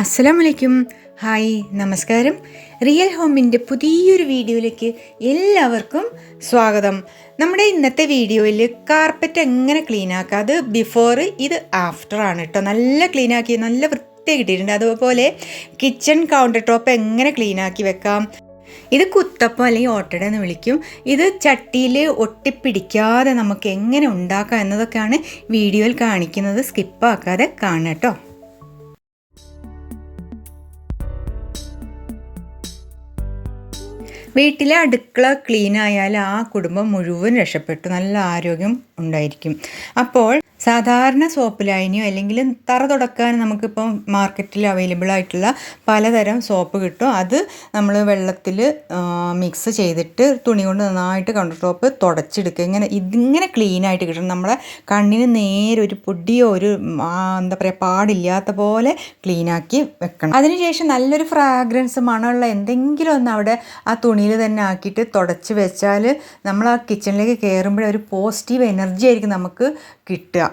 അസ്സലാമലൈക്കും. ഹായ് നമസ്കാരം. റിയൽ ഹോമിന്റെ പുതിയൊരു വീഡിയോയിലേക്ക് എല്ലാവർക്കും സ്വാഗതം. നമ്മുടെ ഇന്നത്തെ വീഡിയോയിൽ കാർപ്പറ്റ് എങ്ങനെ ക്ലീൻ ആക്കുക അത് ബിഫോർ ഇത് ആഫ്റ്റർ ആണ് കേട്ടോ നല്ല ക്ലീൻ ആക്കി നല്ല വൃത്തി കിട്ടിയിട്ടുണ്ട്. അതുപോലെ കിച്ചൺ കൗണ്ടർ ടോപ്പ് എങ്ങനെ ക്ലീൻ ആക്കി വെക്കാം? ഇത് കുത്തപ്പം അല്ലെങ്കിൽ ഓട്ടട എന്ന് വിളിക്കും. ഇത് ചട്ടിയിൽ ഒട്ടിപ്പിടിക്കാതെ നമുക്ക് എങ്ങനെ ഉണ്ടാക്കാം എന്നതൊക്കെയാണ് വീഡിയോയിൽ കാണിക്കുന്നത്. സ്കിപ്പാക്കാതെ കാണുക കേട്ടോ വീട്ടിലെ അടുക്കള ക്ലീൻ ആയാൽ ആ കുടുംബം മുഴുവൻ രക്ഷപ്പെട്ടു. നല്ല ആരോഗ്യം ഉണ്ടായിരിക്കും. അപ്പോൾ സാധാരണ സോപ്പ് ലൈനിയോ അല്ലെങ്കിൽ തറ തുടക്കാൻ നമുക്കിപ്പം മാർക്കറ്റിൽ അവൈലബിൾ ആയിട്ടുള്ള പലതരം സോപ്പ് കിട്ടും. അത് നമ്മൾ വെള്ളത്തിൽ മിക്സ് ചെയ്തിട്ട് തുണി കൊണ്ട് നന്നായിട്ട് കൗണ്ടർ ടോപ്പ് തുടച്ചെടുക്കുക. ഇങ്ങനെ ഇതിങ്ങനെ ക്ലീൻ ആയിട്ട് കിട്ടണം. നമ്മളെ കണ്ണിന് നേരെ ഒരു പൊടിയോ ഒരു എന്താ പറയുക പാടില്ലാത്ത പോലെ ക്ലീനാക്കി വെക്കണം. അതിനുശേഷം നല്ലൊരു ഫ്രാഗ്രൻസ് മണമുള്ള എന്തെങ്കിലും ഒന്ന് അവിടെ ആ തുണിയിൽ തന്നെ ആക്കിയിട്ട് തുടച്ച് വെച്ചാൽ നമ്മൾ ആ കിച്ചണിലേക്ക് കയറുമ്പോഴേ ഒരു പോസിറ്റീവ് എനർജി ആയിരിക്കും നമുക്ക് കിട്ടുക.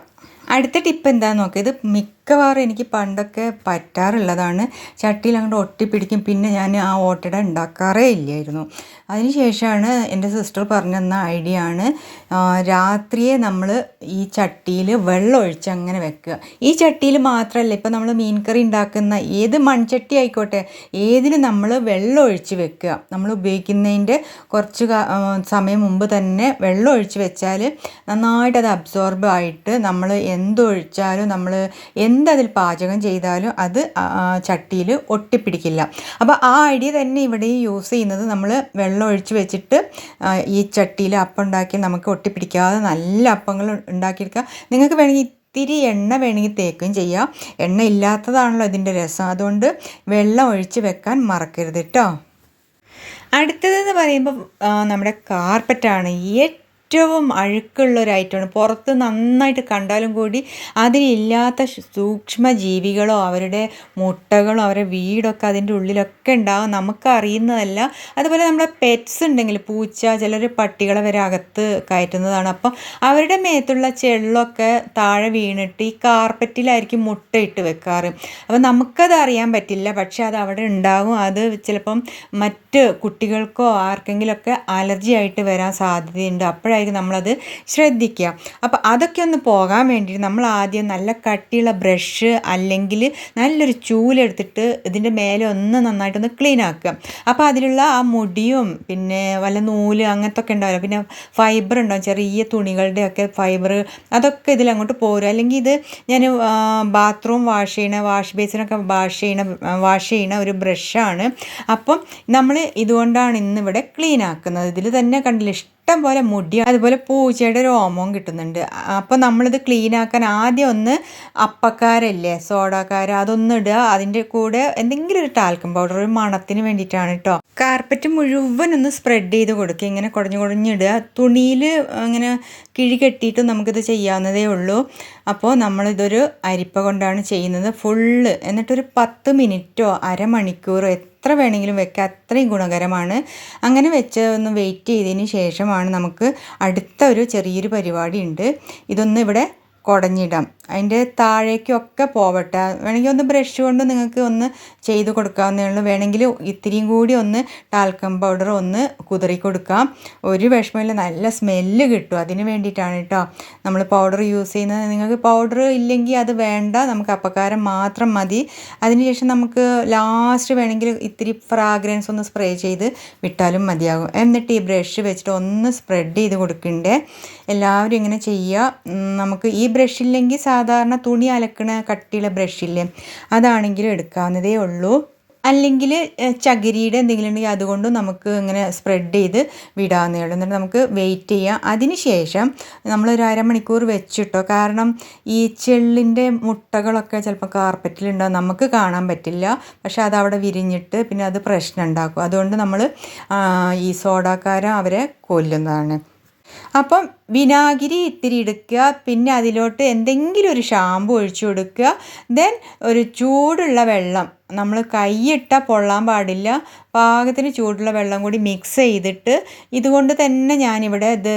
അടുത്ത ടിപ്പ് എന്താണെന്ന് നോക്കുക ഇത് മിക്കവാറും എനിക്ക് പണ്ടൊക്കെ പറ്റാറുള്ളതാണ്. ചട്ടിയിൽ അങ്ങോട്ട് ഒട്ടിപ്പിടിക്കും. പിന്നെ ഞാൻ ആ ഓട്ടട ഉണ്ടാക്കാറേ ഇല്ലായിരുന്നു. അതിനുശേഷമാണ് എന്റെ സിസ്റ്റർ പറഞ്ഞു തന്ന ഐഡിയ ആണ് രാത്രിയെ നമ്മൾ ഈ ചട്ടിയിൽ വെള്ളം ഒഴിച്ച് അങ്ങനെ വെക്കുക. ഈ ചട്ടിയിൽ മാത്രമല്ല ഇപ്പോൾ നമ്മൾ മീൻ കറി ഉണ്ടാക്കുന്ന ഏത് മൺചട്ടി ആയിക്കോട്ടെ ഏതിന് നമ്മൾ വെള്ളം ഒഴിച്ച് വെക്കുക. നമ്മൾ ഉപയോഗിക്കുന്നതിന്റെ കുറച്ച് സമയം മുമ്പ് തന്നെ വെള്ളം ഒഴിച്ച് വെച്ചാൽ നന്നായിട്ട് അത് അബ്സോർബ് ആയിട്ട് നമ്മൾ എന്തൊഴിച്ചാലും നമ്മൾ എന്തതിൽ പാചകം ചെയ്താലും അത് ചട്ടിയിൽ ഒട്ടിപ്പിടിക്കില്ല. അപ്പോൾ ആ ഐഡിയ തന്നെ ഇവിടെ യൂസ് ചെയ്യുന്നത് നമ്മൾ വെള്ളം ഒഴിച്ച് വെച്ചിട്ട് ഈ ചട്ടിയിൽ അപ്പം ഉണ്ടാക്കി നമുക്ക് ഒട്ടിപ്പിടിക്കാതെ നല്ല അപ്പങ്ങൾ ഉണ്ടാക്കിയെടുക്കുക. നിങ്ങൾക്ക് വേണമെങ്കിൽ ഇത്തിരി എണ്ണ വേണമെങ്കിൽ തേക്കുകയും ചെയ്യാം. എണ്ണ ഇല്ലാത്തതാണല്ലോ ഇതിന്റെ രസം. അതുകൊണ്ട് വെള്ളം ഒഴിച്ച് വെക്കാൻ മറക്കരുത് കേട്ടോ അടുത്തതെന്ന് പറയുമ്പോൾ നമ്മുടെ കാർപ്പറ്റാണ്. ഏറ്റവും ഏറ്റവും അഴുക്കുള്ള ഒരു ഐറ്റമാണ് പുറത്ത് നന്നായിട്ട് കണ്ടാലും കൂടി അതിലില്ലാത്ത സൂക്ഷ്മ ജീവികളോ അവരുടെ മുട്ടകളോ അവരുടെ വീടൊക്കെ അതിന്റെ ഉള്ളിലൊക്കെ ഉണ്ടാകും നമുക്ക് അറിയുന്നതല്ല അതുപോലെ നമ്മുടെ പെറ്റ്സ് ഉണ്ടെങ്കിൽ പൂച്ച ചിലർ പട്ടികളെ വരെ അകത്ത് കയറ്റുന്നതാണ്. അപ്പം അവരുടെ മേത്തുള്ള ചെള്ളൊക്കെ താഴെ വീണിട്ട് ഈ കാർപ്പറ്റിലായിരിക്കും മുട്ടയിട്ട് വെക്കാറ്. അപ്പം നമുക്കത് അറിയാൻ പറ്റില്ല. പക്ഷെ അത് അവിടെ ഉണ്ടാകും അത് ചിലപ്പം മറ്റ് കുട്ടികൾക്കോ ആർക്കെങ്കിലുമൊക്കെ അലർജി ആയിട്ട് വരാൻ സാധ്യതയുണ്ട്. അപ്പോഴായിരിക്കും ആയിരിക്കും നമ്മളത് ശ്രദ്ധിക്കുക. അപ്പോൾ അതൊക്കെ ഒന്ന് പോകാൻ വേണ്ടിയിട്ട് നമ്മൾ ആദ്യം നല്ല കട്ടിയുള്ള ബ്രഷ് അല്ലെങ്കിൽ നല്ലൊരു ചൂലെടുത്തിട്ട് ഇതിന്റെ മേലെ ഒന്ന് നന്നായിട്ടൊന്ന് ക്ലീൻ ആക്കുക. അപ്പോൾ അതിലുള്ള ആ മുടിയും പിന്നെ വല്ല നൂൽ അങ്ങനത്തെ ഒക്കെ ഉണ്ടാവില്ല. പിന്നെ ഫൈബർ ഉണ്ടാവും. ചെറിയ തുണികളുടെ ഒക്കെ ഫൈബർ അതൊക്കെ ഇതിലങ്ങോട്ട് പോരും അല്ലെങ്കിൽ ഇത് ഞാൻ ബാത്റൂം വാഷ് ചെയ്യണ വാഷ് ബേസിനൊക്കെ വാഷ് ചെയ്യണ വാഷ് ചെയ്യണ ഒരു ബ്രഷാണ്. അപ്പം നമ്മൾ ഇതുകൊണ്ടാണ് ഇന്നിവിടെ ക്ലീൻ ആക്കുന്നത്. ഇതിൽ തന്നെ കണ്ടില്ല ഇഷ്ടം പോലെ മുടി അതുപോലെ പൂച്ചയുടെ രോമവും കിട്ടുന്നുണ്ട്. അപ്പോൾ നമ്മളിത് ക്ലീൻ ആക്കാൻ ആദ്യം ഒന്ന് അപ്പക്കാരല്ലേ സോഡാക്കാര അതൊന്നും ഇടുക. അതിന്റെ കൂടെ എന്തെങ്കിലും ഒരു ടാൽക്കം പൗഡർ ഒരു മണത്തിന് വേണ്ടിയിട്ടാണ് കേട്ടോ കാർപ്പറ്റ് മുഴുവൻ ഒന്ന് സ്പ്രെഡ് ചെയ്ത് കൊടുക്കുക. ഇങ്ങനെ കുടഞ്ഞു കുടഞ്ഞിടുക തുണിയിൽ ഇങ്ങനെ കിഴി കെട്ടിയിട്ട് നമുക്കിത് ചെയ്യാവുന്നതേ ഉള്ളൂ. അപ്പോൾ നമ്മളിതൊരു അരിപ്പ കൊണ്ടാണ് ചെയ്യുന്നത്. ഫുള്ള് എന്നിട്ടൊരു പത്ത് മിനിറ്റോ അരമണിക്കൂറോ എത്ര വേണമെങ്കിലും വെക്കുക അത്രയും ഗുണകരമാണ്. അങ്ങനെ വെച്ച് ഒന്ന് വെയിറ്റ് ചെയ്തതിന് ശേഷമാണ് നമുക്ക് അടുത്ത ഒരു ചെറിയൊരു പരിപാടി ഉണ്ട്. ഇതൊന്ന് ഇവിടെ കുടഞ്ഞിടാം. അതിന്റെ താഴേക്കൊക്കെ പോവട്ടെ. വേണമെങ്കിൽ ഒന്ന് ബ്രഷ് കൊണ്ട് നിങ്ങൾക്ക് ഒന്ന് ചെയ്ത് കൊടുക്കാവുന്നേ ഉള്ളൂ. വേണമെങ്കിൽ ഇത്തിരിയും കൂടി ഒന്ന് ടാൽക്കം പൗഡർ ഒന്ന് കുതിറി കൊടുക്കാം. ഒരു വിഷമമില്ല. നല്ല സ്മെല്ല് കിട്ടും. അതിന് വേണ്ടിയിട്ടാണ് കേട്ടോ നമ്മൾ പൗഡർ യൂസ് ചെയ്യുന്നത്. നിങ്ങൾക്ക് പൗഡർ ഇല്ലെങ്കിൽ അത് വേണ്ട. നമുക്ക് അപ്പക്കാരം മാത്രം മതി. അതിനുശേഷം നമുക്ക് ലാസ്റ്റ് വേണമെങ്കിൽ ഇത്തിരി ഫ്രാഗ്രൻസ് ഒന്ന് സ്പ്രേ ചെയ്ത് വിട്ടാലും മതിയാകും. എന്നിട്ട് ഈ ബ്രഷ് വെച്ചിട്ട് ഒന്ന് സ്പ്രെഡ് ചെയ്ത് കൊടുക്കണ്ടേ. എല്ലാവരും ഇങ്ങനെ ചെയ്യുക. നമുക്ക് ഈ ബ്രഷ് ഇല്ലെങ്കിൽ സാധാരണ തുണി അലക്കണ കട്ടിയുള്ള ബ്രഷില്ലേ അതാണെങ്കിലും എടുക്കാവുന്നതേ ഉള്ളൂ. അല്ലെങ്കിൽ ചകിരിയുടെ എന്തെങ്കിലും ഉണ്ടെങ്കിൽ അതുകൊണ്ടും നമുക്ക് ഇങ്ങനെ സ്പ്രെഡ് ചെയ്ത് വിടാവുന്നേ ഉള്ളൂ. എന്നിട്ട് നമുക്ക് വെയിറ്റ് ചെയ്യാം. അതിന് ശേഷം നമ്മളൊരു അരമണിക്കൂർ വെച്ചിട്ടോ കാരണം ഈ ചെള്ളിന്റെ മുട്ടകളൊക്കെ ചിലപ്പോൾ കാർപ്പറ്റിലുണ്ടാവും നമുക്ക് കാണാൻ പറ്റില്ല. പക്ഷേ അത് അവിടെ വിരിഞ്ഞിട്ട് പിന്നെ അത് പ്രശ്നം ഉണ്ടാക്കും. അതുകൊണ്ട് നമ്മൾ ഈ സോഡാക്കാരം അവരെ കൊല്ലുന്നതാണ്. അപ്പം വിനാഗിരി ഇത്തിരി എടുക്കുക പിന്നെ അതിലോട്ട് എന്തെങ്കിലും ഒരു ഷാമ്പു ഒഴിച്ചു കൊടുക്കുക ദെൻ ഒരു ചൂടുള്ള വെള്ളം നമ്മൾ കൈയിട്ടാൽ പൊള്ളാൻ പാടില്ല. പാകത്തിന് ചൂടുള്ള വെള്ളം കൂടി മിക്സ് ചെയ്തിട്ട് ഇതുകൊണ്ട് തന്നെ ഞാനിവിടെ ഇത്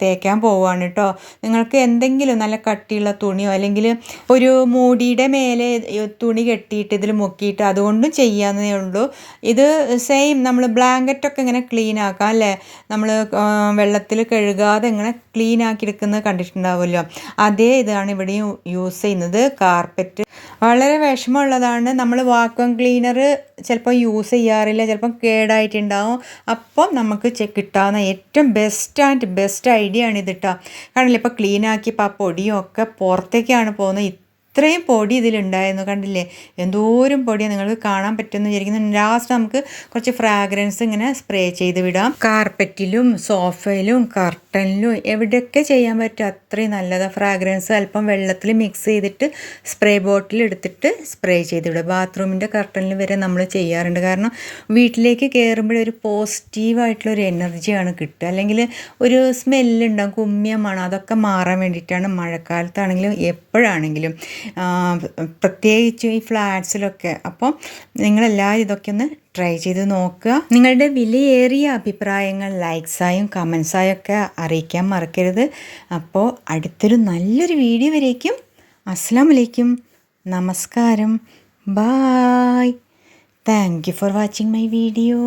തേക്കാൻ പോവുകയാണ് കേട്ടോ നിങ്ങൾക്ക് എന്തെങ്കിലും നല്ല കട്ടിയുള്ള തുണിയോ അല്ലെങ്കിൽ ഒരു മൂടിയുടെ മേലെ തുണി കെട്ടിയിട്ട് ഇതിൽ മുക്കിയിട്ട് അതുകൊണ്ടും ചെയ്യാവുന്നതേ ഉള്ളൂ. ഇത് സെയിം നമ്മൾ ബ്ലാങ്കറ്റൊക്കെ ഇങ്ങനെ ക്ലീൻ ആക്കാം അല്ലേ? നമ്മൾ വെള്ളത്തിൽ കഴുകാതെ ഇങ്ങനെ ക്ലീൻ ആക്കി എടുക്കുന്നത് കണ്ടിട്ടുണ്ടാവുമല്ലോ. അതേ ഇതാണ് ഇവിടെയും യൂസ് ചെയ്യുന്നത്. കാർപ്പറ്റ് വളരെ വിഷമമുള്ളതാണ്. നമ്മൾ വാക്വം ക്ലീനർ ചിലപ്പോൾ യൂസ് ചെയ്യാറില്ല ചിലപ്പം കേടായിട്ടുണ്ടാവും. അപ്പം നമുക്ക് കിട്ടാവുന്ന ഏറ്റവും ബെസ്റ്റ് ആൻഡ് ബെസ്റ്റ് ഐഡിയ ആണ് ഇത് കേട്ടോ കാണില്ലേ ഇപ്പോൾ ക്ലീൻ ആക്കിയപ്പോൾ ആ പൊടിയൊക്കെ പുറത്തേക്കാണ് പോകുന്നത്. ഇത്രയും പൊടി ഇതിലുണ്ടായിരുന്നു കണ്ടില്ലേ? എന്തോരം പൊടിയാണ് നിങ്ങൾക്ക് കാണാൻ പറ്റുമെന്ന് വിചാരിക്കുന്നു. ലാസ്റ്റ് നമുക്ക് കുറച്ച് ഫ്രാഗ്രൻസ് ഇങ്ങനെ സ്പ്രേ ചെയ്ത് വിടാം. കാർപ്പറ്റിലും സോഫയിലും കർട്ടനിലും എവിടെയൊക്കെ ചെയ്യാൻ പറ്റും അത്രയും നല്ലതാണ് ഫ്രാഗ്രൻസ് അല്പം വെള്ളത്തിൽ മിക്സ് ചെയ്തിട്ട് സ്പ്രേ ബോട്ടിൽ എടുത്തിട്ട് സ്പ്രേ ചെയ്ത് വിടുക ബാത്റൂമിന്റെ കർട്ടനിൽ വരെ നമ്മൾ ചെയ്യാറുണ്ട്. കാരണം വീട്ടിലേക്ക് കയറുമ്പോഴൊരു പോസിറ്റീവായിട്ടുള്ള ഒരു എനർജിയാണ് കിട്ടുക. അല്ലെങ്കിൽ ഒരു സ്മെല്ലുണ്ടാകും കുമ്മിയ മണം അതൊക്കെ മാറാൻ വേണ്ടിയിട്ടാണ് മഴക്കാലത്താണെങ്കിലും എപ്പോഴാണെങ്കിലും. പ്രത്യേകിച്ച് ഈ ഫ്ലാറ്റ്സിലൊക്കെ അപ്പം നിങ്ങളെല്ലാവരും ഇതൊക്കെ ഒന്ന് ട്രൈ ചെയ്ത് നോക്കുക. നിങ്ങളുടെ വിലയേറിയ അഭിപ്രായങ്ങൾ ലൈക്സായും കമൻസായും ഒക്കെ അറിയിക്കാൻ മറക്കരുത്. അപ്പോൾ അടുത്തൊരു നല്ലൊരു വീഡിയോ വരേക്കും. അസ്സാം വലൈക്കും നമസ്കാരം. Bye thank you for watching my video